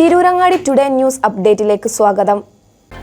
Tirurangadi today news അപ്ഡേറ്റിലേക്ക് സ്വാഗതം.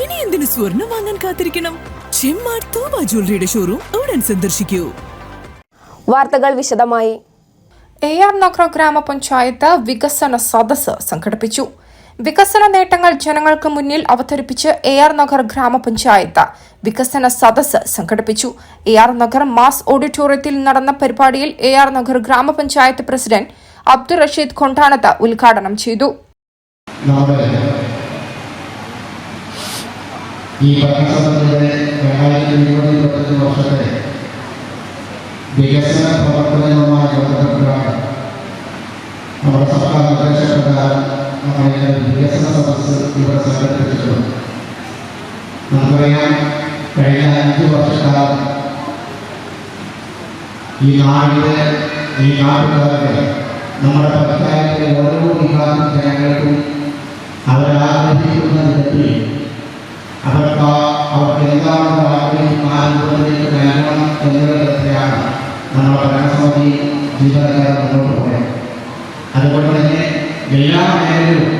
ഇനി എന്തിനു സ്വർണം വാങ്ങാൻ കാത്തിരിക്കണം? ചെമ്മാട് തോമ ജ്വല്ലറിയുടെ ഷോറൂം ഉടൻ സന്ദർശിക്കൂ. വാർത്തകൾ വിശദമായി. എ ആർ നഗർ ഗ്രാമപഞ്ചായത്ത് വികസന സദസ് സംഘടിപ്പിച്ചു. വികസന നേട്ടങ്ങൾ ജനങ്ങൾക്ക് മുന്നിൽ അവതരിപ്പിച്ച് എ ആർ നഗർ ഗ്രാമപഞ്ചായത്ത് വികസന സദസ് സംഘടിപ്പിച്ചു. എ ആർ നഗർ മാസ് ഓഡിറ്റോറിയത്തിൽ നടന്ന പരിപാടിയിൽ എ ആർ നഗർ ഗ്രാമപഞ്ചായത്ത് പ്രസിഡന്റ് അബ്ദുൾ റഷീദ് കൊണ്ടാണത്ത് ഉദ്ഘാടനം ചെയ്തു. നമ്മുടെ ഈ ഭരണസമിതിയുടെ രണ്ടായിരത്തി ഇരുപത് ഇരുപത്തഞ്ച് വർഷത്തെ വികസന പ്രവർത്തനങ്ങളുമായി ബന്ധപ്പെട്ടാണ് നമ്മുടെ സർക്കാർ നിർദ്ദേശപ്രകാരം നമ്മുടെ വികസന സദസ്സ് ഇവിടെ സംഘടിപ്പിച്ചിട്ടുണ്ട് നമുക്കറിയാം കഴിഞ്ഞ അഞ്ച് വർഷക്കാലം ഈ നാടിന്റെ ഈ നാട്ടുകാരുടെ നമ്മുടെ പഞ്ചായത്തിലെ ഓരോ വിഭാഗം ജനങ്ങൾക്കും തരത്തിലാണ് നമ്മുടെ ഭരണസമിതി ജീവനക്കാരെ മുന്നോട്ട് പോയത് അതുകൊണ്ട് തന്നെ എല്ലാ മേഖലയിലും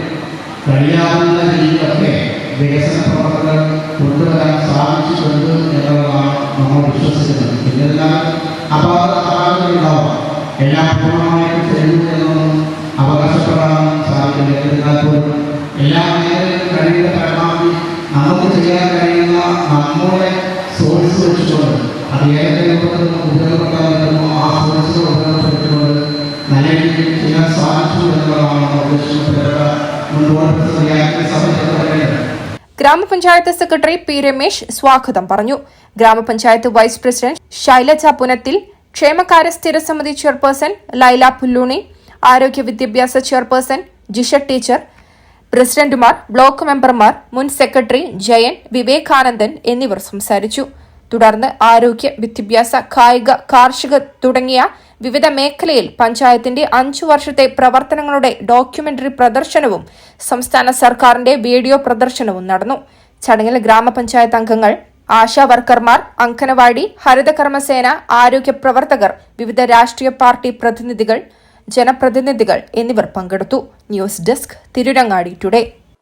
കഴിയാവുന്ന രീതിയിലൊക്കെ വികസന പ്രവർത്തനങ്ങൾ കൊണ്ടുവരാൻ സാധിച്ചിട്ടുണ്ട് എന്നുള്ളതാണ് നമ്മൾ വിശ്വസിക്കുന്നത്. പിന്നെല്ലാം അപാക അപാകതകളുണ്ടാവും എല്ലാം പൂർണമായിട്ട് ചെയ്യുന്നു എന്നൊന്നും അവകാശപ്പെടാൻ സാധിക്കില്ല എന്നാൽ പോലും എല്ലാ മേഖലയിലും കഴിയുന്ന പരമാവധി നമുക്ക് ചെയ്യാൻ കഴിയുന്ന നമ്മുടെ ഗ്രാമപഞ്ചായത്ത് സെക്രട്ടറി പി രമേശ് സ്വാഗതം പറഞ്ഞു. ഗ്രാമപഞ്ചായത്ത് വൈസ് പ്രസിഡന്റ് ശൈലജ പുനത്തിൽ ക്ഷേമകാര്യ സ്ഥിരസമിതി ചെയർപേഴ്സൺ ലൈല പുല്ലൂണി ആരോഗ്യ വിദ്യാഭ്യാസ ചെയർപേഴ്സൺ ജിഷ ടീച്ചർ പ്രസിഡന്റുമാർ ബ്ലോക്ക് മെമ്പർമാർ മുൻ സെക്രട്ടറി ജയൻ വിവേകാനന്ദൻ എന്നിവർ സംസാരിച്ചു. തുടർന്ന് ആരോഗ്യ വിദ്യാഭ്യാസ കായിക കാർഷിക തുടങ്ങിയ വിവിധ മേഖലയിൽ പഞ്ചായത്തിന്റെ അഞ്ചു വർഷത്തെ പ്രവർത്തനങ്ങളുടെ ഡോക്യുമെന്ററി പ്രദർശനവും സംസ്ഥാന സർക്കാരിന്റെ വീഡിയോ പ്രദർശനവും നടന്നു. ചടങ്ങിൽ ഗ്രാമപഞ്ചായത്ത് അംഗങ്ങൾ ആശാ വർക്കർമാർ അങ്കനവാടി ഹരിതകർമ്മസേന ആരോഗ്യ പ്രവർത്തകർ വിവിധ രാഷ്ട്രീയ പാർട്ടി പ്രതിനിധികൾ ജനപ്രതിനിധികൾ എന്നിവർ പങ്കെടുത്തു. News desk Tirurangadi today.